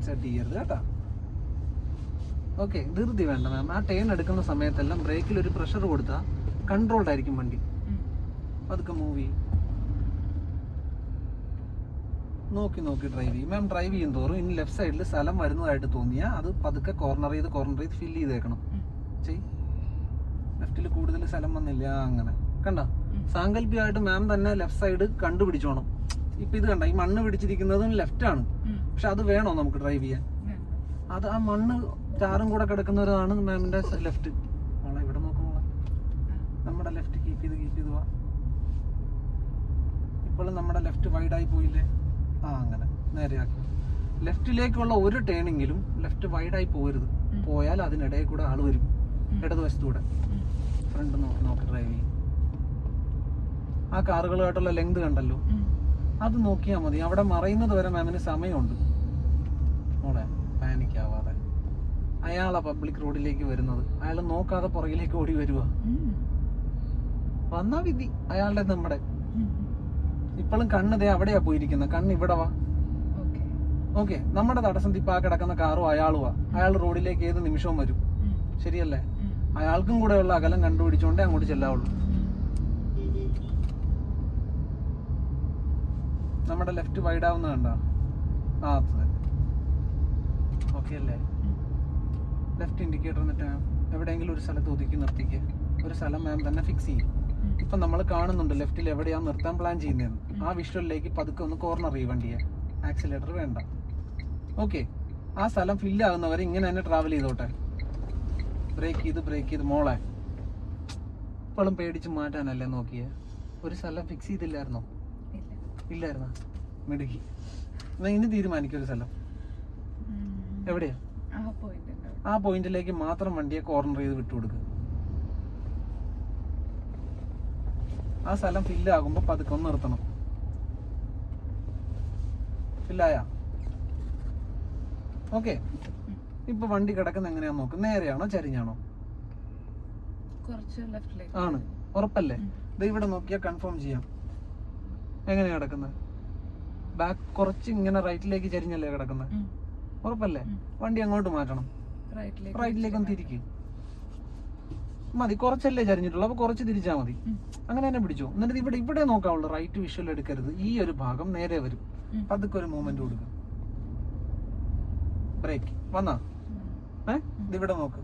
Insert ചെയ്യരുത് കേട്ടോ. Okay ധൃതി വേണ്ട മാം ആ ടേൺ എടുക്കുന്ന സമയത്തെല്ലാം ബ്രേക്കിൽ ഒരു പ്രഷർ കൊടുത്താൽ കൺട്രോൾഡ് ആയിരിക്കും വണ്ടി. പതുക്കെ മൂവ് ചെയ്യും. നോക്കി നോക്കി ഡ്രൈവ് ചെയ്യും. മാം ഡ്രൈവ് ചെയ്യും തോറും ഇനി ലെഫ്റ്റ് സൈഡിൽ സ്ഥലം വരുന്നതായിട്ട് തോന്നിയാൽ അത് പതുക്കെ കോർണർ ചെയ്ത് കോർണർ ചെയ്ത് ഫില്ല് ചെയ്തേക്കണം. ചെയ് ലെഫ്റ്റിൽ കൂടുതൽ സ്ഥലം വന്നില്ല അങ്ങനെ. കണ്ട? സാങ്കല്പികമായിട്ട് മാം തന്നെ ലെഫ്റ്റ് സൈഡ് കണ്ടുപിടിച്ചോണം. ഇപ്പൊ ഇത് കണ്ട? ഈ മണ്ണ് പിടിച്ചിരിക്കുന്നതും ലെഫ്റ്റ് ആണ്. പക്ഷെ അത് വേണോ നമുക്ക് ഡ്രൈവ് ചെയ്യാൻ? അത് ആ മണ്ണ് ചാറും കൂടെ കിടക്കുന്നവരാണ് മാമിന്റെ ലെഫ്റ്റ് മോളെ ഇവിടെ നോക്കുമ്പോളെ നമ്മുടെ ലെഫ്റ്റ് കീപ്പ് ചെയ്ത് കീപ്പ് ചെയ്ത് പോവാ ഇപ്പോഴും നമ്മുടെ ലെഫ്റ്റ് വൈഡായി പോയില്ലേ? ആ അങ്ങനെ. നേരെയാക്കി. ലെഫ്റ്റിലേക്കുള്ള ഒരു ടേണിങ്ങിലും ലെഫ്റ്റ് വൈഡായി പോകരുത്. ഉം. പോയാൽ അതിനിടയിൽ കൂടെ ആൾ വരും. ഇടതുവശത്തൂടെ. ഫ്രണ്ട് നോക്കി നോക്കി ഡ്രൈവ് ചെയ്യും ആ കാറുകളുമായിട്ടുള്ള ലെങ്ത് കണ്ടല്ലോ? അത് നോക്കിയാൽ മതി. അവിടെ മറയുന്നത് വരെ മാമിന് സമയമുണ്ട്. അയാളാ പബ്ലിക് റോഡിലേക്ക് വരുന്നത്. അയാൾ നോക്കാതെ പുറകിലേക്ക് ഓടി വരുക വന്നാ വിധി അയാളുടെ നമ്മുടെ. ഇപ്പോഴും കണ്ണ് ദേ അവിടെയാ പോയിരിക്കുന്നത്. കണ്ണ് ഇവിടെ വാ. ഓക്കെ. നമ്മുടെ തടസ്സം തിപ്പാ കിടക്കുന്ന കാറും അയാളുവാ. അയാൾ റോഡിലേക്ക് ഏത് നിമിഷവും വരും. ശരിയല്ലേ? അയാൾക്കും കൂടെയുള്ള അകലം കണ്ടുപിടിച്ചോണ്ടേ അങ്ങോട്ട് ചെല്ലാവുള്ളൂ. നമ്മുടെ ലെഫ്റ്റ് വൈഡ് ആവുന്ന കണ്ട? ആ ഓക്കെ അല്ലേ? ലെഫ്റ്റ് ഇൻഡിക്കേറ്റർ എന്നിട്ട് എവിടെയെങ്കിലും ഒരു സ്ഥലത്ത് ഒതുക്കി നിർത്തിക്കുക ഒരു സ്ഥലം മാം തന്നെ ഫിക്സ് ചെയ്യും. ഇപ്പൊ നമ്മൾ കാണുന്നുണ്ട് ലെഫ്റ്റിൽ എവിടെയാണ് നിർത്താൻ പ്ലാൻ ചെയ്യുന്നതെന്ന്. ആ വിഷ്വലിലേക്ക് പതുക്കെ ഒന്ന് കോർണർ ചെയ്യും വണ്ടിയെ. ആക്സിലേറ്റർ വേണ്ട. ഓക്കെ ആ സ്ഥലം ഫില്ല് ആകുന്നവരെ ഇങ്ങനെ തന്നെ ട്രാവൽ ചെയ്തോട്ടെ. ബ്രേക്ക് ചെയ്ത് ബ്രേക്ക് ചെയ്ത് മോളെ. ഇപ്പോഴും പേടിച്ച് മാറ്റാനല്ലേ നോക്കിയേ? ഒരു സ്ഥലം ഫിക്സ് ചെയ്തില്ലായിരുന്നോ? ഇല്ലായിരുന്നോ? മിടുക്കി. എന്നാ ഇനി തീരുമാനിക്കും ഒരു സ്ഥലം. എവിടെയാ? ആ പോയിന്റിലേക്ക് മാത്രം വണ്ടിയെ കോർണർ ചെയ്ത് വിട്ടുകൊടുക്കുക ആ സ്ഥലം ഫില്ല് ആകുമ്പോൾ പതുക്കെ ഒന്ന് നിർത്തണം. ഫില്ലായ ഓക്കെ ഇപ്പൊ വണ്ടി കിടക്കുന്ന എങ്ങനെയാ നോക്ക്. നേരെയാണോ ചരിഞ്ഞാണോ? ആണ്. ഉറപ്പല്ലേ? ദേ ഇവിടെ നോക്കിയാൽ കൺഫേം ചെയ്യാം. എങ്ങനെയാ കിടക്കുന്നത് ബാക്ക് കുറച്ച് ഇങ്ങനെ റൈറ്റിലേക്ക് ചരിഞ്ഞല്ലേ കിടക്കുന്നത് ഉറപ്പല്ലേ? വണ്ടി അങ്ങോട്ട് മാറ്റണം. റൈറ്റിലേക്ക് ഒന്ന് തിരിക്കും. മതി കുറച്ചല്ലേ ചരിഞ്ഞിട്ടുള്ളൂ. അപ്പൊ കുറച്ച് തിരിച്ചാൽ മതി. അങ്ങനെ തന്നെ പിടിച്ചു. എന്നിട്ട് ഇവിടെ ഇവിടെ നോക്കാവുള്ളൂ. റൈറ്റ് വിഷ്വൽ എടുക്കരുത്. ഈ ഒരു ഭാഗം നേരെ വരും. പതുക്കെ ഒരു മൂവ്മെന്റ് കൊടുക്കും. ബ്രേക്ക് വന്നാ? ഏ? ഇതിവിടെ നോക്ക്.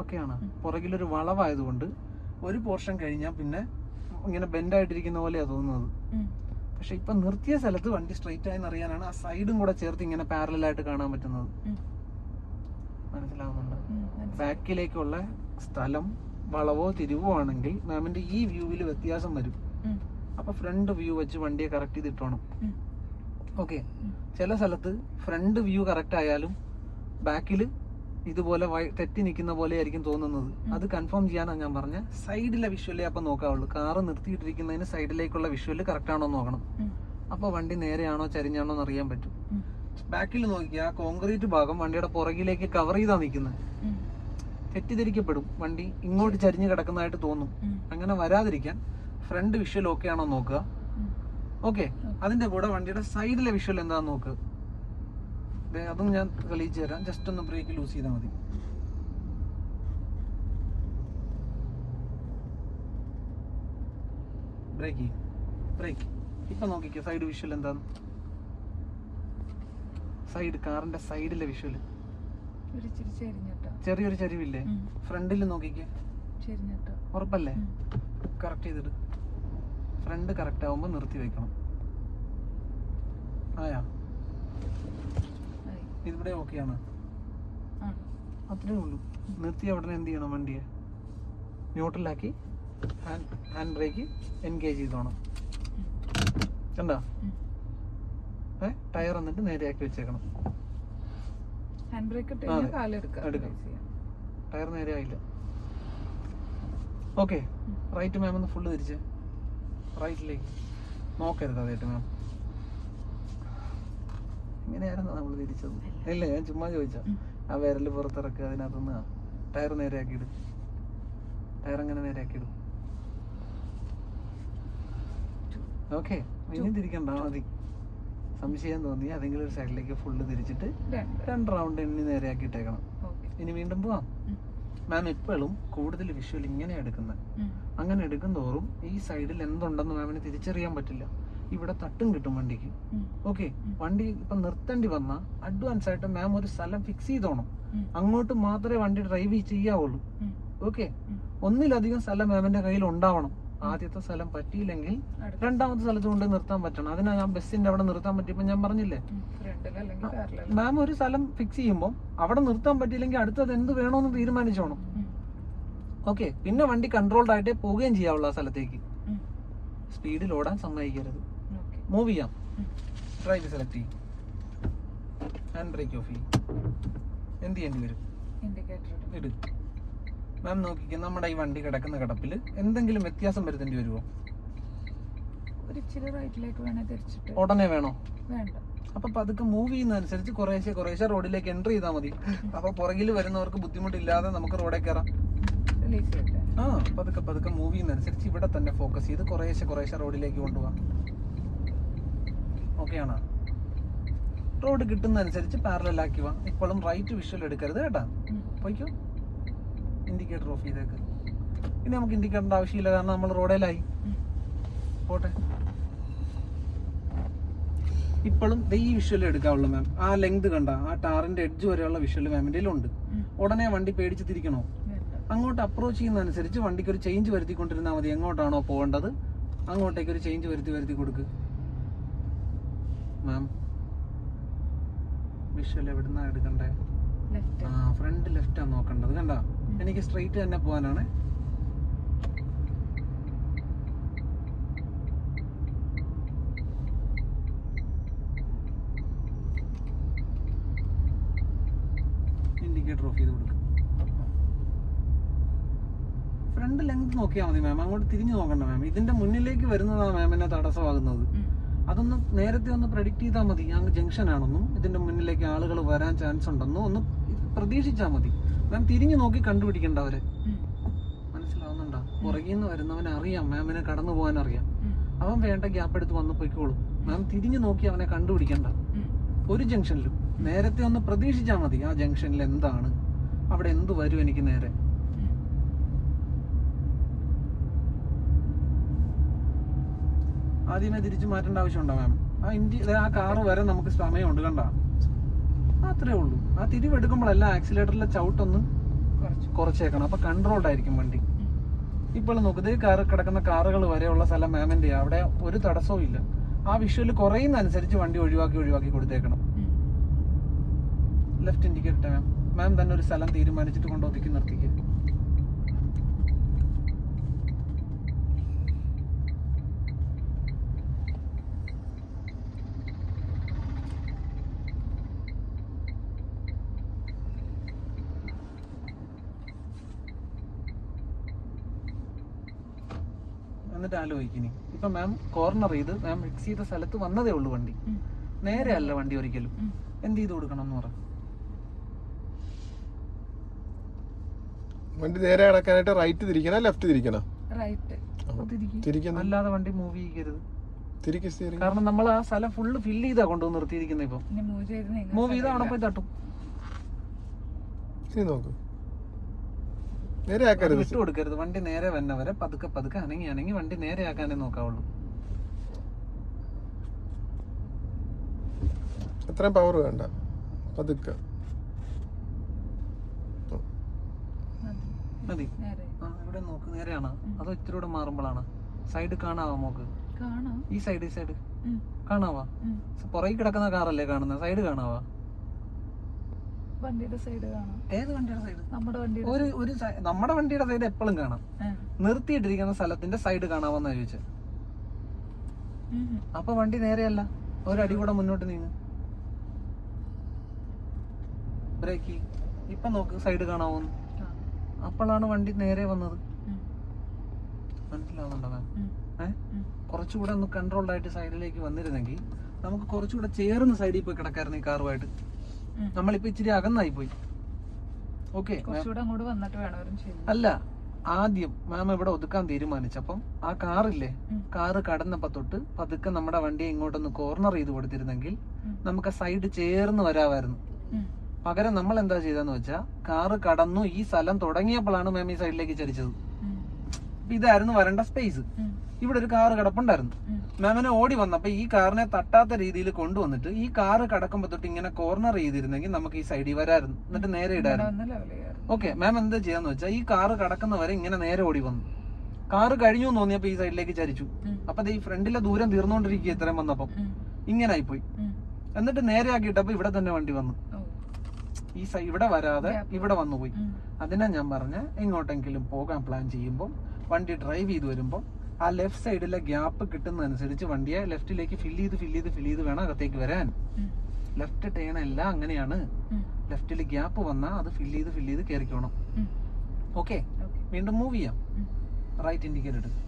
ഒക്കെയാണ്. പുറകിലൊരു വളവായതുകൊണ്ട് ഒരു പോർഷൻ കഴിഞ്ഞാൽ പിന്നെ ഇങ്ങനെ ബെൻഡായിട്ടിരിക്കുന്ന പോലെയാ തോന്നുന്നത്. പക്ഷെ ഇപ്പൊ നിർത്തിയ സ്ഥലത്ത് വണ്ടി സ്ട്രെയിറ്റ് ആയെന്ന് അറിയാനാണ് ആ സൈഡും കൂടെ ചേർത്ത് ഇങ്ങനെ പാരലായിട്ട് കാണാൻ പറ്റുന്നത്. മനസ്സിലാവുന്നുണ്ട്? ബാക്കിലേക്കുള്ള സ്ഥലം വളവോ തിരിവോ ആണെങ്കിൽ മാമിന്റെ ഈ വ്യൂവിൽ വ്യത്യാസം വരും. അപ്പൊ ഫ്രണ്ട് വ്യൂ വെച്ച് വണ്ടിയെ കറക്റ്റ് ചെയ്തിട്ടോണം. ഓക്കെ ചില സ്ഥലത്ത് ഫ്രണ്ട് വ്യൂ കറക്റ്റ് ആയാലും ബാക്കിൽ ഇതുപോലെ തെറ്റി നിൽക്കുന്ന പോലെ ആയിരിക്കും തോന്നുന്നത് അത് കൺഫേം ചെയ്യാനാണ് ഞാൻ പറഞ്ഞ. സൈഡിലെ വിഷ്വലേ അപ്പൊ നോക്കാവുള്ളൂ. കാറ് നിർത്തിയിട്ടിരിക്കുന്നതിന് സൈഡിലേക്കുള്ള വിഷ്വൽ കറക്റ്റ് ആണോ എന്ന് നോക്കണം അപ്പൊ വണ്ടി നേരെയാണോ ചരിഞ്ഞാണോ എന്ന് അറിയാൻ പറ്റും. ബാക്കിൽ നോക്കിയാൽ കോൺക്രീറ്റ് ഭാഗം വണ്ടിയുടെ പുറകിലേക്ക് കവർ ചെയ്താ നിൽക്കുന്നത് തെറ്റിദ്ധരിക്കപ്പെടും. വണ്ടി ഇങ്ങോട്ട് ചരിഞ്ഞു കിടക്കുന്നതായിട്ട് തോന്നും. അങ്ങനെ വരാതിരിക്കാൻ ഫ്രണ്ട് വിഷ്വൽ ഓക്കെ ആണോ നോക്കുക. ഓക്കെ അതിന്റെ കൂടെ വണ്ടിയുടെ സൈഡിലെ വിഷ്വൽ എന്താന്ന് നോക്കുക അതും ഞാൻ തെളിയിച്ചു തരാം. ജസ്റ്റ് ഒന്ന് ബ്രേക്ക് ലൂസ് ചെയ്താൽ മതി. ബ്രേക്ക് ബ്രേക്ക് ഇപ്പൊ നോക്കിക്കോ സൈഡ് വിഷ്വൽ എന്താന്ന് സൈഡ് കാറിന്റെ സൈഡിലെ വിഷ്വൽ ചെറിയൊരു ചരിവില്ലേ? ഫ്രണ്ടിൽ നോക്കിക്കേ. ഉറപ്പല്ലേ? കറക്റ്റ് ചെയ്തിട്ട് ഫ്രണ്ട് കറക്റ്റ് ആവുമ്പോൾ നിർത്തി വെക്കണം. ആയി? ഇതിവിടെ ഓക്കെയാണ് ആണ്. അത്രേ ഉള്ളൂ. നിർത്തിയ ഉടനെ എന്ത് ചെയ്യണം വണ്ടിയെ? ന്യൂട്രലാക്കി ഹാൻഡ് ഹാൻഡ് ബ്രേക്ക് എൻഗേജ് ചെയ്തോണം. കണ്ടോ? ഏ? ടയർ എന്നിട്ട് നേരെയാക്കി വെച്ചേക്കണം. ഹാൻഡ് ബ്രേക്ക് എടുക്കാം. ടയർ നേരെ ആയില്ല ഓക്കെ റൈറ്റ് മാം ഒന്ന് ഫുള്ള് തിരിച്ച്. റൈറ്റിലേക്ക് നോക്കരുത് അതായിട്ട് മാം ഇങ്ങനെയായിരുന്നു നമ്മൾ തിരിച്ചത്. ഇല്ല ഞാൻ ചുമ്മാ ചോദിച്ചാ ആ വിരൽ പുറത്തിറക്കുക അതിനകത്തുനിന്ന് ടയർ നേരെയാക്കിയിടും ടയർ അങ്ങനെ നേരെയാക്കിയിടും ഓക്കെ ഇനി തിരിക്കണ്ട മതി. സംശയം തോന്നി. അതെങ്കിലും ഒരു സൈഡിലേക്ക് ഫുള്ള് തിരിച്ചിട്ട് രണ്ട്. റൗണ്ട് എണ്ണി നേരെയാക്കിയിട്ടേക്കണം ഇനി വീണ്ടും പോവാം. മാം എപ്പോഴും കൂടുതൽ വിഷ്വൽ ഇങ്ങനെ എടുക്കുന്നത് അങ്ങനെ എടുക്കും തോറും ഈ സൈഡിൽ എന്തുണ്ടെന്ന് മാമിന് തിരിച്ചറിയാൻ പറ്റില്ല. ഇവിടെ തട്ടും കിട്ടും വണ്ടിക്ക്. ഓക്കെ വണ്ടി ഇപ്പൊ നിർത്തേണ്ടി വന്ന അഡ്വാൻസ് ആയിട്ട് മാം ഒരു സ്ഥലം ഫിക്സ് ചെയ്തോണം. അങ്ങോട്ട് മാത്രമേ വണ്ടി ഡ്രൈവ് ചെയ്യാവുള്ളൂ. ഓക്കെ ഒന്നിലധികം സ്ഥലം മാമിന്റെ കയ്യിൽ ഉണ്ടാവണം. ആദ്യത്തെ സ്ഥലം പറ്റിയില്ലെങ്കിൽ രണ്ടാമത്തെ സ്ഥലത്ത് കൊണ്ട് നിർത്താൻ പറ്റണം. അതിനാ ഞാൻ ബസ്സിന്റെ അവിടെ നിർത്താൻ പറ്റിയപ്പോ ഞാൻ പറഞ്ഞില്ലേ? മാം ഒരു സ്ഥലം ഫിക്സ് ചെയ്യുമ്പോൾ അവിടെ നിർത്താൻ പറ്റിയില്ലെങ്കിൽ അടുത്തത് എന്ത് വേണമെന്ന് തീരുമാനിച്ചോണം. ഓക്കെ പിന്നെ വണ്ടി കൺട്രോൾഡ് ആയിട്ടേ പോവുകയും ചെയ്യാവുള്ളൂ ആ സ്ഥലത്തേക്ക്. സ്പീഡിൽ ഓടാൻ സമ്മതിക്കരുത്. മൂവ് ചെയ്യാം. ഡ്രൈവ് സെലക്ട് ചെയ്യും ഹാൻഡ് ബ്രേക്ക് ഓഫ് ചെയ്യും എന്ത് ചെയ്യേണ്ടി വരും? ഇട്. മാം നോക്കിക്കേ നമ്മുടെ ഈ വണ്ടി കിടക്കുന്ന കിടപ്പിൽ എന്തെങ്കിലും വ്യത്യാസം വരുത്തേണ്ടി വരുമോ ഉടനെ വേണോ? അപ്പൊ പതുക്കെ മൂവ് ചെയ്യുന്നതനുസരിച്ച് കുറേശ്ശെ കുറേശ്ശെ റോഡിലേക്ക് എൻട്രി ചെയ്താൽ മതി. അപ്പൊ പുറകിൽ വരുന്നവർക്ക് ബുദ്ധിമുട്ടില്ലാതെ നമുക്ക് റോഡേ കയറാം ആ അപ്പൊ ആ പതുക്കെ പതുക്കെ മൂവ് ചെയ്യുന്നതനുസരിച്ച് ഇവിടെ തന്നെ ഫോക്കസ് ചെയ്ത് കുറേശ്ശെ കുറേശ്ശെ റോഡിലേക്ക് കൊണ്ടുപോകാം. ഓക്കെ ആണോ റോഡ് കിട്ടുന്നതനുസരിച്ച് പാരലൽ ആക്കി വാ. ഇപ്പോഴും റൈറ്റ് വിഷ്വൽ എടുക്കരുത് കേട്ടാ. പോയിക്കോ. ഇൻഡിക്കേറ്റർ ഓഫ് ചെയ്തേക്ക്. ഇനി നമുക്ക് ഇൻഡിക്കേറ്ററിന്റെ ആവശ്യമില്ല കാരണം നമ്മൾ റോഡേലായി. പോട്ടെ. ഇപ്പോഴും ദേ ഈ വിഷ്വൽ എടുക്കാവുള്ളൂ മാം ആ ലെങ്ത് കണ്ട ആ ടാറിന്റെ എഡ്ജ് വരെയുള്ള വിഷ്വൽ മാമിന്റെ ഉണ്ട് ഉടനെ വണ്ടി പേടിച്ച് തിരിക്കണോ? അങ്ങോട്ട് അപ്രോച്ച് ചെയ്യുന്നതനുസരിച്ച് വണ്ടിക്ക് ഒരു ചേഞ്ച് വരുത്തിക്കൊണ്ടിരുന്നാൽ മതി എങ്ങോട്ടാണോ പോകേണ്ടത്? അങ്ങോട്ടേക്ക് ഒരു ചേഞ്ച് വരുത്തി വരുത്തി കൊടുക്ക്. മാം വിഷ്വൽ എവിടുന്നാ എടുക്കണ്ടേ? ആ ഫ്രണ്ട് ലെഫ്റ്റ് നോക്കേണ്ടത് കണ്ട? എനിക്ക് സ്ട്രെയിറ്റ് തന്നെ പോകാനാണ്. ഇൻഡിക്കേറ്റർ ഓഫ് ചെയ്ത് കൊടുക്കും. ഫ്രണ്ട് ലെങ്ത് നോക്കിയാൽ മതി മാം അങ്ങോട്ട് തിരിഞ്ഞു നോക്കണ്ട മാം ഇതിന്റെ മുന്നിലേക്ക് വരുന്നതാണ് മാമിനെ തടസ്സമാകുന്നത്. അതൊന്ന് നേരത്തെ ഒന്ന് പ്രഡിക്റ്റ് ചെയ്താൽ മതി. ഞാൻ ജംഗ്ഷൻ ആണെന്നും ഇതിന്റെ മുന്നിലേക്ക് ആളുകൾ വരാൻ ചാൻസ് ഉണ്ടെന്നും ഒന്ന് പ്രതീക്ഷിച്ചാൽ മതി. മാം തിരിഞ്ഞു നോക്കി കണ്ടുപിടിക്കണ്ട അവരെ. മനസ്സിലാവുന്നുണ്ടോ? പുറകിൽ നിന്ന് വരുന്നവനെ അറിയാം. മാമിനെ കടന്നു പോകാൻ അറിയാം. അവൻ വേണ്ട ഗ്യാപ്പ് എടുത്ത് വന്ന് പൊയ്ക്കോളും. മാം തിരിഞ്ഞു നോക്കി അവനെ കണ്ടുപിടിക്കണ്ട. ഒരു ജംഗ്ഷനിലും നേരത്തെ ഒന്ന് പ്രതീക്ഷിച്ചാൽ മതി ആ ജംഗ്ഷനിൽ എന്താണ്? അവിടെ എന്ത് വരും എനിക്ക് നേരെ? ആദ്യമേ തിരിച്ചു മാറ്റേണ്ട ആവശ്യമുണ്ടോ മാം ആ ഇന്ത്യ ആ കാറ് വരെ നമുക്ക് സമയമുണ്ട് കണ്ട? അത്രേ ഉള്ളൂ. ആ തിരിവെടുക്കുമ്പോഴല്ല ആക്സിലേറ്ററിലെ ചവിട്ടൊന്ന് കുറച്ച്. കുറച്ചേക്കണം. അപ്പൊ കൺട്രോൾഡ് ആയിരിക്കും വണ്ടി. ഇപ്പോൾ നോക്ക് ഇതേ കാറ് കിടക്കുന്ന കാറുകൾ വരെയുള്ള സ്ഥലം മാമിന്റെ അവിടെ ഒരു തടസ്സവും ഇല്ല. ആ വിഷ്വൽ കുറയുന്ന അനുസരിച്ച് വണ്ടി ഒഴിവാക്കി ഒഴിവാക്കി കൊടുത്തേക്കണം. ലെഫ്റ്റ് ഇൻഡിക്കേറ്റർ മാം മാം തന്നെ ഒരു സ്ഥലം തീരുമാനിച്ചിട്ട് കൊണ്ട് ഒതുക്കി നിർത്തിക്കുക എന്നിട്ട് ആലോചിക്കിനി. ഇപ്പൊ മാം കോർണർ ചെയ്ത് മാം മിക്സ് ചെയ്ത സ്ഥലത്ത് വന്നതേ ഉള്ളൂ വണ്ടി. നേരെ അല്ല വണ്ടി ഒരിക്കലും. എന്ത് ചെയ്ത് കൊടുക്കണം എന്ന് പറ. വണ്ടി നേരെ അടക്കാനായിട്ട് റൈറ്റ് തിരിക്കണം ലെഫ്റ്റ് തിരിക്കണം? റൈറ്റ് തിരിക്കണം അല്ലാതെ വണ്ടി മൂവ് ചെയ്യരുത്. കാരണം നമ്മൾ ആ സ്ഥലം ഫുള്ള് ഫില്ല് ചെയ്താ കൊണ്ടുവന്ന് നിർത്തിയിരിക്കുന്നത് ഇപ്പൊ. ഇനി മൂവ് ചെയ്ത് അവിടെ പോയി തട്ടും. ഇനി നോക്ക്. നേരെ ആക്കരുത് വിട്ടു കൊടുക്കരുത് വണ്ടി നേരെ വന്നവരെ പതുക്കെ പതുക്കെ അനങ്ങി അനങ്ങി വണ്ടി നേരെ ആക്കാനേ നോക്കാവുള്ളൂ. അത്രയും പവർ വേണ്ട. പതുക്കെ. മതി. ഇവിടെ നോക്ക്. നേരെയാണ്? അതോ ഇത്തിരി കൂടെ മാറുമ്പോഴാണ്? സൈഡ് കാണാവാ നോക്ക് കാണാം. ഈ സൈഡ് ഈ സൈഡ്. കാണാവാ? പുറകിൽ കിടക്കുന്ന കാറല്ലേ കാണുന്നത്? സൈഡ് കാണാവാ? വണ്ടിയുടെ സൈഡ് കാണാം. ഏത് വണ്ടിയുടെ സൈഡ് നമ്മുടെ വണ്ടിയുടെ ഒരു ഒരു നമ്മുടെ വണ്ടിയുടെ സൈഡ് എപ്പോഴും കാണാം. നിർത്തിയിട്ടിരിക്കുന്ന സ്ഥലത്തിന്റെ സൈഡ് കാണാമെന്നാ ചോദിച്ചത് ഉം. അപ്പൊ വണ്ടി നേരെയല്ല. ഒരടി കൂടെ മുന്നോട്ട് നീങ്ങ. ബ്രേക്ക് ഇപ്പൊ നോക്ക് സൈഡ് കാണാവുന്നു ആ. അപ്പോഴാണ് വണ്ടി നേരെ വന്നത്. മനസ്സിലാവുന്നുണ്ടോ മാം? കുറച്ചുകൂടെ ഒന്ന് കൺട്രോൾഡ് ആയിട്ട് സൈഡിലേക്ക് വന്നിരുന്നെങ്കിൽ നമുക്ക് കുറച്ചുകൂടെ ചേർന്ന് സൈഡിൽ പോയി കിടക്കായിരുന്നു ഈ കാറുമായിട്ട്. നമ്മളിപ്പോ ഇച്ചിരി അകന്നായി പോയി. ഓക്കെ അല്ല ആദ്യം മാം ഇവിടെ ഒതുക്കാൻ തീരുമാനിച്ചപ്പം ആ കാറില്ലേ. കാറ് കടന്നപ്പോ തൊട്ട് പതുക്കെ നമ്മുടെ വണ്ടിയെ ഇങ്ങോട്ടൊന്ന് കോർണർ ചെയ്ത് കൊടുത്തിരുന്നെങ്കിൽ. നമുക്ക് സൈഡ് ചേർന്ന് വരാമായിരുന്നു. പകരം നമ്മൾ എന്താ ചെയ്തെന്ന് വെച്ചാൽ കാറ് കടന്നു ഈ സ്ഥലം തുടങ്ങിയപ്പോഴാണ് മാം ഈ സൈഡിലേക്ക് ചരിച്ചത്. ഇതായിരുന്നു വരേണ്ട സ്പേസ് ഇവിടെ ഒരു കാറ് കിടപ്പുണ്ടായിരുന്നു. മാമിനെ ഓടി വന്നപ്പോ ഈ കാറിനെ തട്ടാത്ത രീതിയിൽ കൊണ്ടുവന്നിട്ട് ഈ കാറ് കിടക്കുമ്പോ തൊട്ട് ഇങ്ങനെ കോർണർ ചെയ്തിരുന്നെങ്കിൽ നമുക്ക് ഈ സൈഡിൽ വരായിരുന്നു എന്നിട്ട് നേരെ ഇടായിരുന്നു ഓക്കെ മാം എന്താ ചെയ്യാന്ന് വെച്ചാൽ ഈ കാറ് കടക്കുന്നവരെ ഇങ്ങനെ നേരെ ഓടി വന്നു. കാറ് കഴിഞ്ഞു എന്ന് തോന്നിയപ്പോ ഈ സൈഡിലേക്ക് ചരിച്ചു. അപ്പൊ ഈ ഫ്രണ്ടിലെ ദൂരം തീർന്നുകൊണ്ടിരിക്കുക ഇത്രയും വന്നപ്പം. ഇങ്ങനെ ആയിപ്പോയി. എന്നിട്ട് നേരെ ആക്കിയിട്ടപ്പോ ഇവിടെ തന്നെ വണ്ടി വന്നു. ഈ ഇവിടെ വരാതെ ഇവിടെ വന്നു പോയി. അതിനാ ഞാൻ പറഞ്ഞ എങ്ങോട്ടെങ്കിലും പോകാൻ പ്ലാൻ ചെയ്യുമ്പോൾ വണ്ടി ഡ്രൈവ് ചെയ്ത് വരുമ്പോൾ ആ ലെഫ്റ്റ് സൈഡിലെ ഗ്യാപ്പ് കിട്ടുന്നതനുസരിച്ച് വണ്ടിയെ ലെഫ്റ്റിലേക്ക് ഫിൽ ചെയ്ത് ഫിൽ ചെയ്ത് ഫിൽ ചെയ്ത് വേണം അകത്തേക്ക് വരാൻ. ലെഫ്റ്റ് ടേൺ എല്ലാം അങ്ങനെയാണ്. ലെഫ്റ്റിൽ ഗ്യാപ്പ് വന്നാൽ അത് ഫിൽ ചെയ്ത് ഫിൽ ചെയ്ത് കയറിക്കോണം. ഓക്കെ വീണ്ടും മൂവ് ചെയ്യാം. റൈറ്റ് ഇൻഡിക്കേറ്റർ എടുക്കും.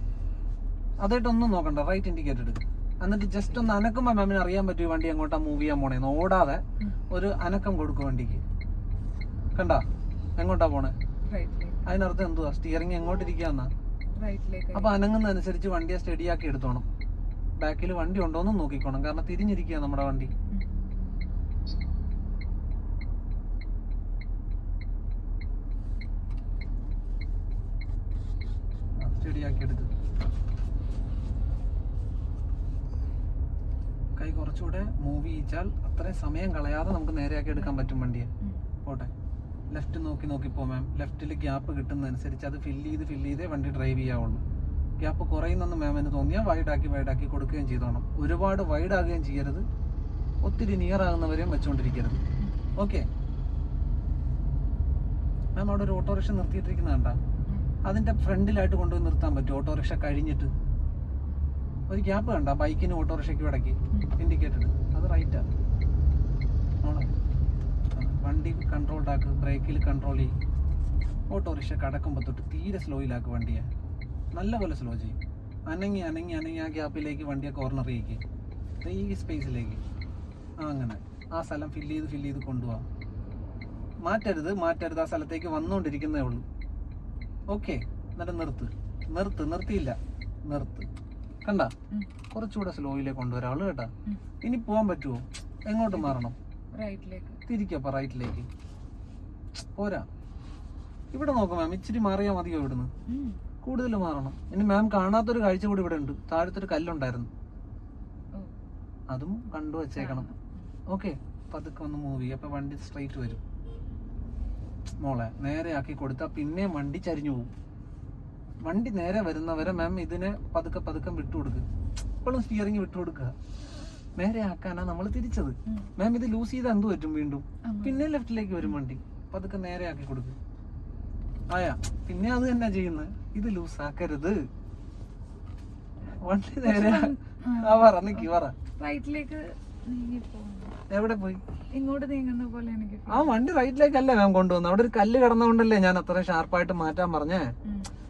അതായിട്ടൊന്നും നോക്കണ്ട. റൈറ്റ് ഇൻഡിക്കേറ്റർ എടുക്കും. എന്നിട്ട് ജസ്റ്റ് ഒന്ന് അനക്കുമ്പോൾ മാമിന് അറിയാൻ പറ്റും വണ്ടി എങ്ങോട്ടാ മൂവ് ചെയ്യാൻ പോണേന്ന്. ഓടാതെ ഒരു അനക്കം കൊടുക്കും വണ്ടിക്ക്. കണ്ട? എങ്ങോട്ടാ പോണേ. അതിനർത്ഥം എന്തുവാ? സ്റ്റിയറിംഗ് എങ്ങോട്ടിരിക്കാന്നാ അപ്പൊ അനങ്ങുന്നതനുസരിച്ച് വണ്ടിയെ സ്റ്റഡിയാക്കി എടുത്തോണം. ബാക്കിൽ വണ്ടി ഉണ്ടോന്നും നോക്കിക്കോണം. കാരണം തിരിഞ്ഞിരിക്കുക നമ്മുടെ വണ്ടി. സ്റ്റഡി സ്റ്റഡിയാക്കി എടുക്ക്. കുറച്ചുകൂടെ മൂവ് ചെയ്യിച്ചാൽ അത്രയും സമയം കളയാതെ നമുക്ക് നേരെയാക്കി എടുക്കാൻ പറ്റും വണ്ടിയെ. പോട്ടെ. ലെഫ്റ്റ് നോക്കി നോക്കി പോ മാം ലെഫ്റ്റിൽ ഗ്യാപ്പ് കിട്ടുന്നതനുസരിച്ച് അത് ഫില്ല് ചെയ്ത് ഫില്ല് ചെയ്തേ വണ്ടി ഡ്രൈവ് ചെയ്യാവുള്ളൂ. ഗ്യാപ്പ് കുറയുന്നെന്ന് മാമിന് തോന്നിയാൽ വൈഡാക്കി വൈഡാക്കി കൊടുക്കുകയും ചെയ്തോണം. ഒരുപാട് വൈഡ് ആകുകയും ചെയ്യരുത്. ഒത്തിരി നിയർ ആകുന്നവരെയും വെച്ചുകൊണ്ടിരിക്കരുത് ഓക്കെ മാം അവിടെ ഒരു ഓട്ടോറിക്ഷ നിർത്തിയിട്ടിരിക്കുന്ന കണ്ട ഉം. അതിന്റെ ഫ്രണ്ടിലായിട്ട് കൊണ്ടുപോയി നിർത്താൻ പറ്റും ഓട്ടോറിക്ഷ കഴിഞ്ഞിട്ട്? ഒരു ഗ്യാപ്പ് കണ്ട ബൈക്കിന് ഓട്ടോറിക്ഷയ്ക്ക് ഇടയ്ക്ക് ഇൻഡിക്കേറ്റഡ് അത് റൈറ്റാ വണ്ടി കൺട്രോൾഡ് ആക്ക് ബ്രേക്കിൽ കൺട്രോൾ ചെയ്യും. ഓട്ടോറിക്ഷ കടക്കുമ്പോൾ തൊട്ട് തീരെ സ്ലോയിലാക്ക് വണ്ടിയെ. നല്ലപോലെ സ്ലോ ചെയ്യും. അനങ്ങി അനങ്ങി അനങ്ങി ആ ഗ്യാപ്പിലേക്ക് വണ്ടിയെ കോർണർ ചെയ്യിക്കുക ഈ സ്പേസിലേക്ക് ആ അങ്ങനെ. ആ സ്ഥലം ഫില്ല് ചെയ്ത് ഫില്ല് ചെയ്ത് കൊണ്ടുപോവാം മാറ്റരുത് മാറ്റരുത്. ആ സ്ഥലത്തേക്ക് വന്നുകൊണ്ടിരിക്കുന്നേ ഉള്ളൂ. ഓക്കെ എന്നിട്ട് നിർത്ത്. നിർത്ത് നിർത്തിയില്ല. നിർത്ത്. കണ്ട. കുറച്ചുകൂടെ സ്ലോയിലേക്ക് കൊണ്ടുവരാൾ കേട്ടാ. ഇനി പോവാൻ പറ്റുമോ എങ്ങോട്ട് മാറണം. തിരിക്കപ്പ റൈറ്റിലേക്ക് പോരാ. ഇവിടെ നോക്കാം മാം ഇച്ചിരി മാറിയാ മതിയോ ഇവിടുന്ന്? കൂടുതൽ മാറണം. ഇനി മാം കാണാത്തൊരു കാഴ്ച കൂടി ഇവിടെ ഉണ്ട്. താഴത്തൊരു കല്ലുണ്ടായിരുന്നു. അതും കണ്ടു വച്ചേക്കണം. ഓക്കെ. പതുക്കെ ഒന്ന് മൂവ് ചെയ്യും. അപ്പൊ വണ്ടി സ്ട്രൈറ്റ് വരും. മോളെ നേരെ ആക്കി കൊടുത്താ പിന്നെയും വണ്ടി ചരിഞ്ഞു പോകും. വണ്ടി നേരെ വരുന്നവരെ മാം ഇതിനെ പതുക്കെ പതുക്കെ വിട്ടുകൊടുക്കുക ഇപ്പോഴും സ്റ്റിയറിംഗ് വിട്ടുകൊടുക്കുക. നേരെ ആക്കാനാ നമ്മൾ തിരിച്ചത്. മാം ഇത് ലൂസ് ചെയ്ത് എന്ത് പറ്റും വീണ്ടും? പിന്നെ ലെഫ്റ്റിലേക്ക് വരും വണ്ടി. പതുക്കെ നേരെ ആക്കി കൊടുക്കുക ആയാ പിന്നെ അത് തന്നെ ചെയ്യുന്നത് ഇത് ലൂസ് ആക്കരുത്. വണ്ടി നേരെ ആ- പറ നിക്കി പറ. എവിടെ പോയി? ഇങ്ങോട്ട് നീങ്ങുന്ന പോലെ എനിക്ക് ആ വണ്ടി റൈറ്റിലേക്കല്ല മാം കൊണ്ടുവന്നു. അവിടെ ഒരു കല്ല് കിടന്നുകൊണ്ടല്ലേ ഞാൻ അത്ര ഷാർപ്പായിട്ട് മാറ്റാൻ പറഞ്ഞേ.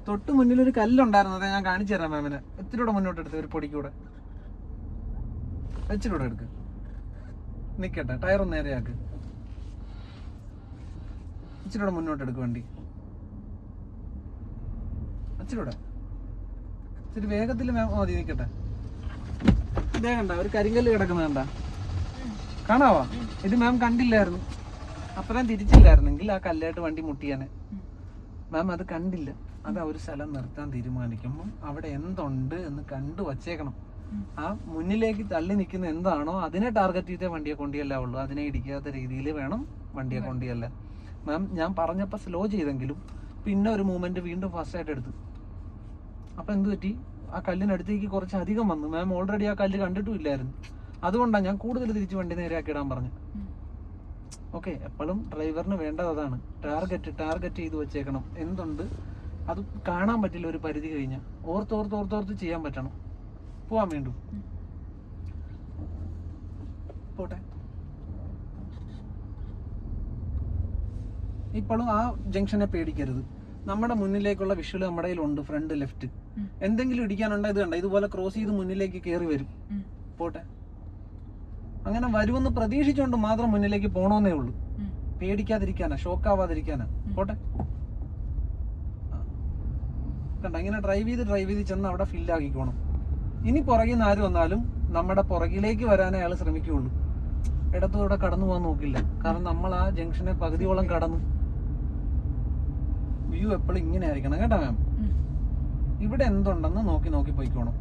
തൊട്ട് മുന്നിൽ ഒരു കല്ലുണ്ടായിരുന്നു അതെ ഞാൻ കാണിച്ചു തരാം മാമിന് ഇത്തിരി കൂടെ മുന്നോട്ട് എടുത്ത് ഒരു പൊടിക്കൂടെ ഇച്ചിരി കൂടെ എടുക്ക്. നിക്കട്ടെ ടയർ ഒന്ന് നേരെയാക്ക്. ഇച്ചിരി കൂടെ മുന്നോട്ട് എടുക്ക് വണ്ടി. ഇച്ചിരി കൂടെ. ഇച്ചിരി വേഗത്തിൽ മാം മതി നിക്കട്ടെ. ഇതേ കണ്ട ഒരു കരിങ്കല്ല് കിടക്കുന്ന കണ്ട. കാണാവാ? ഇത് മാം കണ്ടില്ലായിരുന്നു. അപ്പുറം തിരിച്ചില്ലായിരുന്നെങ്കിൽ ആ കല്ലായിട്ട് വണ്ടി മുട്ടിയാനെ. മാം അത് കണ്ടില്ല. അത് ആ ഒരു സ്ഥലം നിർത്താൻ തീരുമാനിക്കുമ്പോൾ അവിടെ എന്തുണ്ട് എന്ന് കണ്ടു വച്ചേക്കണം. ആ മുന്നിലേക്ക് തള്ളി നിൽക്കുന്ന എന്താണോ അതിനെ ടാർഗറ്റ് ചെയ്തേ വണ്ടിയെ കൊണ്ടിയല്ല ഉള്ളൂ. അതിനെ ഇടിക്കാത്ത രീതിയിൽ വേണം വണ്ടിയെ കൊണ്ടിയല്ല മാം ഞാൻ പറഞ്ഞപ്പോൾ സ്ലോ ചെയ്തെങ്കിലും പിന്നെ ഒരു മൂമെന്റ് വീണ്ടും ഫാസ്റ്റ് ആയിട്ട് എടുത്തു. അപ്പൊ എന്ത് പറ്റി? ആ കല്ലിനടുത്തേക്ക് കുറച്ച് അധികം വന്നു. മാം ഓൾറെഡി ആ കല്ല് കണ്ടിട്ടും ഇല്ലായിരുന്നു അതുകൊണ്ടാണ് ഞാൻ കൂടുതൽ തിരിച്ച് വണ്ടി നേരെയാക്കി ഇടാൻ പറഞ്ഞു. ഓക്കെ എപ്പോഴും ഡ്രൈവറിന് വേണ്ടത് അതാണ്. ടാർഗറ്റ് ടാർഗറ്റ് ചെയ്ത് വെച്ചേക്കണം. എന്തുണ്ട്? അത് കാണാൻ പറ്റില്ല ഒരു പരിധി കഴിഞ്ഞാൽ ഓർത്ത് ഓർത്ത് ഓർത്ത് ഓർത്ത് ചെയ്യാൻ പറ്റണം. പോവാൻ വേണ്ടു. പോട്ടെ. ഇപ്പോഴും ആ ജംഗ്ഷനെ പേടിക്കരുത്. നമ്മുടെ മുന്നിലേക്കുള്ള വിഷ്വൽ നമ്മുടെ ഉണ്ട് ഫ്രണ്ട് ലെഫ്റ്റ്. എന്തെങ്കിലും ഇടിക്കാനുണ്ടോ ഇത് കണ്ട? ഇതുപോലെ ക്രോസ് ചെയ്ത് മുന്നിലേക്ക് കയറി വരും. പോട്ടെ. അങ്ങനെ വരുമെന്ന് പ്രതീക്ഷിച്ചുകൊണ്ട് മാത്രം മുന്നിലേക്ക് പോണോന്നേ ഉള്ളൂ. പേടിക്കാതിരിക്കാനാ ഷോക്കാവാതിരിക്കാനാ. പോട്ടെ. കണ്ട ഇങ്ങനെ ഡ്രൈവ് ചെയ്ത് ഡ്രൈവ് ചെയ്ത് ചെന്ന് അവിടെ ഫില്ലാക്കിക്കോണം ഇനി പുറകിൽ നിന്ന് ആര് വന്നാലും നമ്മുടെ പുറകിലേക്ക് വരാനേ അയാൾ ശ്രമിക്കുകയുള്ളൂ. ഇടത്തൂടെ കടന്നു പോകാൻ നോക്കില്ല. കാരണം നമ്മൾ ആ ജംഗ്ഷനെ പകുതിയോളം കടന്നു. വ്യൂ എപ്പോഴും ഇങ്ങനെ ആയിരിക്കണം. കേട്ടോ മാം ഇവിടെ എന്തുണ്ടെന്ന് നോക്കി നോക്കി പോയിക്കോണം.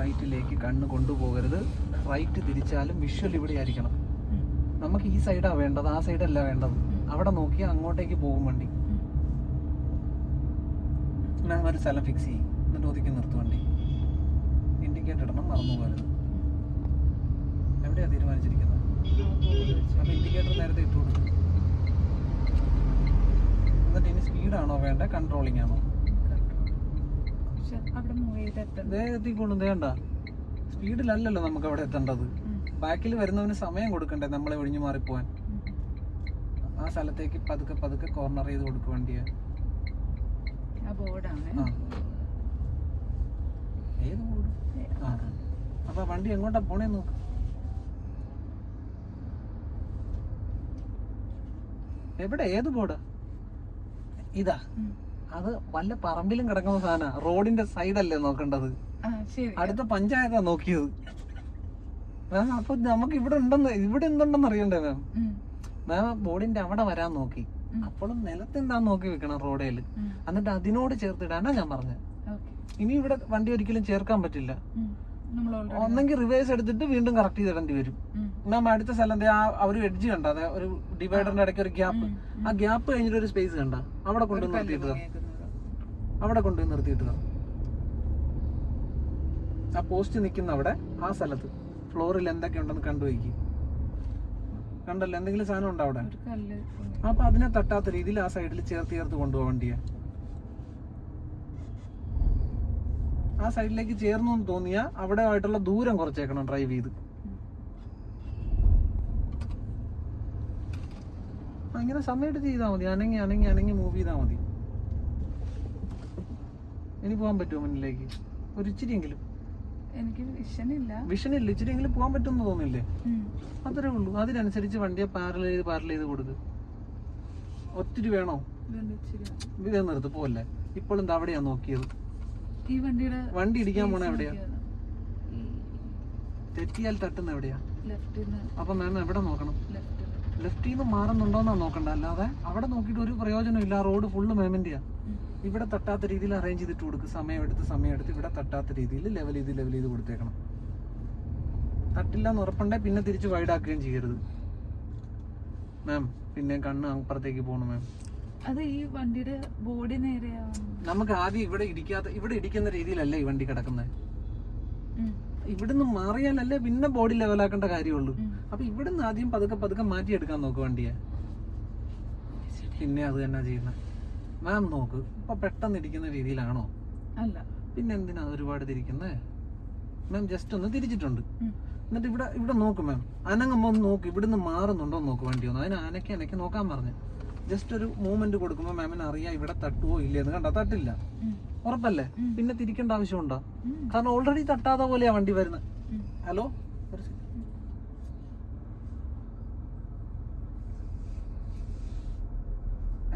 റൈറ്റിലേക്ക് കണ്ണ് കൊണ്ടുപോകരുത്. റൈറ്റ് തിരിച്ചാലും വിഷ്വൽ ഇവിടെ ആയിരിക്കണം. നമുക്ക് ഈ സൈഡാ വേണ്ടത് ആ സൈഡല്ല വേണ്ടത്. അവിടെ നോക്കി അങ്ങോട്ടേക്ക് പോകും വണ്ടി. ഞാൻ ഒരു സ്ഥലം ഫിക്സ് ചെയ്യും. എന്നിട്ട് ഒതുക്കി നിർത്തും വണ്ടി. ഇൻഡിക്കേറ്റർ ഇടണം മറന്നു പോകരുത്. എവിടെയാണ് തീരുമാനിച്ചിരിക്കുന്നത്? അപ്പൊ ഇൻഡിക്കേറ്റർ നേരത്തെ ഇട്ടു കൊടുക്കും. എന്നിട്ട് ഇനി സ്പീഡാണോ വേണ്ട കൺട്രോളിംഗ് ആണോ? അവിടെ മൂവ് ചെയ്തെത്തണം ദേ എത്തിക്കോളും വേണ്ട സ്പീഡിലല്ലല്ലോ നമുക്ക് അവിടെ എത്തേണ്ടത്. ബാക്കിൽ വരുന്നവന് സമയം കൊടുക്കണ്ടേ നമ്മളെ ഒഴിഞ്ഞു മാറിപ്പോവാൻ. ആ സ്ഥലത്തേക്ക് പതുക്കെ പതുക്കെ കോർണർ ചെയ്ത് കൊടുക്കും വണ്ടിയെ. ഏത് ബോർഡ് അപ്പൊ വണ്ടി എങ്ങോട്ടാ പോണേ നോക്ക്. എവിടെ? ഏത് ബോർഡ് ഇതാ. അത് വല്ല പറമ്പിലും കിടക്കുന്ന സാധന. റോഡിന്റെ സൈഡ് സൈഡല്ലേ നോക്കേണ്ടത്. അടുത്ത പഞ്ചായത്താ നോക്കിയത്. മാം അപ്പൊ നമുക്ക് ഇവിടെ ഉണ്ടെന്ന് ഇവിടെ എന്തുണ്ടെന്ന് അറിയണ്ടേ മാം. മാം ബോർഡിന്റെ അവിടെ വരാൻ നോക്കി. അപ്പോഴും നിലത്ത് എന്താന്ന് നോക്കി വെക്കണം റോഡേൽ. എന്നിട്ട് അതിനോട് ചേർത്തിടാനാ ഞാൻ പറഞ്ഞത്. ഇനി ഇവിടെ വണ്ടി ഒരിക്കലും ചേർക്കാൻ പറ്റില്ല. ഒന്നെങ്കിൽ റിവേഴ്സ് എടുത്തിട്ട് വീണ്ടും കറക്റ്റ് ചെയ്തിടേണ്ടി വരും. മാം അടുത്ത സ്ഥലം ദേ ആ ഒരു എഡ്ജ് കണ്ട? അതെ ഒരു ഡിവൈഡറിന്റെ ഇടയ്ക്ക് ഒരു ഗ്യാപ്പ് ആ ഗ്യാപ്പ് കഴിഞ്ഞിട്ട് ഒരു സ്പേസ് കണ്ട? അവിടെ കൊണ്ടുവന്ന് നിർത്തിയിട്ടതാ അവിടെ കൊണ്ടുപോയി നിർത്തിയിട്ടുക ആ പോസ്റ്റ് നിൽക്കുന്ന അവിടെ ആ സ്ഥലത്ത്. ഫ്ലോറിൽ എന്തൊക്കെ ഉണ്ടെന്ന് കണ്ടു കണ്ടുപോയിക്ക് കണ്ടല്ലോ എന്തെങ്കിലും സാധനം ഉണ്ടോ അവിടെ? അപ്പൊ അതിനെ തട്ടാത്ത രീതിയിൽ ആ സൈഡിൽ ചേർത്ത് ചേർത്ത് കൊണ്ടുപോകാൻ വണ്ടിയെ. ആ സൈഡിലേക്ക് ചേർന്നു എന്ന് തോന്നിയാ അവിടെ ആയിട്ടുള്ള ദൂരം കുറച്ചേക്കണം ഡ്രൈവ് ചെയ്ത്. അങ്ങനെ ഇങ്ങനെ സമയം ചെയ്താൽ മതി. അനങ്ങി അനങ്ങി അനങ്ങി മൂവ് ചെയ്താൽ മതി. ഇനി പോകാൻ പറ്റുമോ മുന്നിലേക്ക്? ഒരു ഇച്ചിരിയെങ്കിലും. എനിക്ക് വിഷൻ ഇല്ല. വിഷൻ ഇച്ചിരിയെങ്കിലും പോകാൻ പറ്റുമെന്ന് തോന്നില്ലേ അത്രേ ഉള്ളൂ. അതിനനുസരിച്ച് വണ്ടിയെ പാരൽ ചെയ്ത് പാരൽ ചെയ്ത് കൊടുക്ക്. ഒത്തിരി വേണോ. ഇതേ നിർത്ത് പോലെ ഇപ്പോൾ എന്താ അവിടെയാ നോക്കിയത്. ഈ വണ്ടിയുടെ വണ്ടി ഇടിക്കാൻ പോണ എവിടെയാ? തെറ്റിയാൽ തട്ടുന്ന എവിടെയാ? അപ്പൊ മാം എവിടെ നോക്കണം? ലെഫ്റ്റിന്ന് ലെഫ്റ്റിൽ നിന്ന് മാറുന്നുണ്ടോന്നാ നോക്കണ്ട. അല്ലാതെ അവിടെ നോക്കിയിട്ട് ഒരു പ്രയോജനം ഇല്ല. റോഡ് ഫുള്ള് മേമന്റെയാ. ഇവിടെ തട്ടാത്ത രീതിയിൽ അറേഞ്ച് ചെയ്തിട്ട് കൊടുക്കുക സമയം എടുത്ത് സമയം എടുത്ത് ഇവിടെ തട്ടാത്ത രീതിയിൽ ലെവൽ ചെയ്ത് ലെവൽ ചെയ്ത് കൊടുത്തേക്കണം. തട്ടില്ല എന്ന് ഉറപ്പുണ്ടേ പിന്നെ തിരിച്ച് വൈഡാക്കുകയും ചെയ്യരുത്. മാം പിന്നെ കണ്ണ് അപ്പുറത്തേക്ക് പോകണം മാം അത് ഈ വണ്ടിയുടെ ബോഡി നേരെയാവും നമുക്ക് ആദ്യം ഇവിടെ ഇടിക്കാത്ത ഇവിടെ ഇടിക്കുന്ന രീതിയിലല്ല ഈ വണ്ടി കിടക്കുന്നത് ഇവിടുന്ന് മാറിയാലല്ലേ പിന്നെ ബോഡി ലെവലാക്കേണ്ട കാര്യമുള്ളൂ. അപ്പൊ ഇവിടുന്ന് ആദ്യം പതുക്കെ പതുക്കെ മാറ്റിയെടുക്കാൻ നോക്കുക വണ്ടിയെ. പിന്നെ അത് തന്നെ ചെയ്യുന്നത് മാം നോക്ക്. ഇപ്പൊ പെട്ടെന്ന് ഇടിക്കുന്ന രീതിയിലാണോ? അല്ല. പിന്നെ എന്തിനാ ഒരുപാട് തിരിക്കുന്നേ? മാം ജസ്റ്റ് ഒന്ന് തിരിച്ചിട്ടുണ്ട്. എന്നിട്ട് ഇവിടെ ഇവിടെ നോക്ക് മാം അനങ്ങുമ്പോൾ ഒന്ന് നോക്ക്. ഇവിടുന്ന് മാറുന്നുണ്ടോ നോക്ക് വണ്ടി ഒന്ന്. അതിന് അനക്കി അനക്കി നോക്കാൻ പറഞ്ഞു. ജസ്റ്റ് ഒരു മൂവ്മെന്റ് കൊടുക്കുമ്പോൾ മാമിന് അറിയാം ഇവിടെ തട്ടുവോ ഇല്ലേന്ന് കണ്ടാ തട്ടില്ല. ഉറപ്പല്ലേ? പിന്നെ തിരിക്കേണ്ട ആവശ്യമുണ്ടോ? കാരണം ഓൾറെഡി തട്ടാത്ത പോലെയാ വണ്ടി വരുന്നത് ഹലോ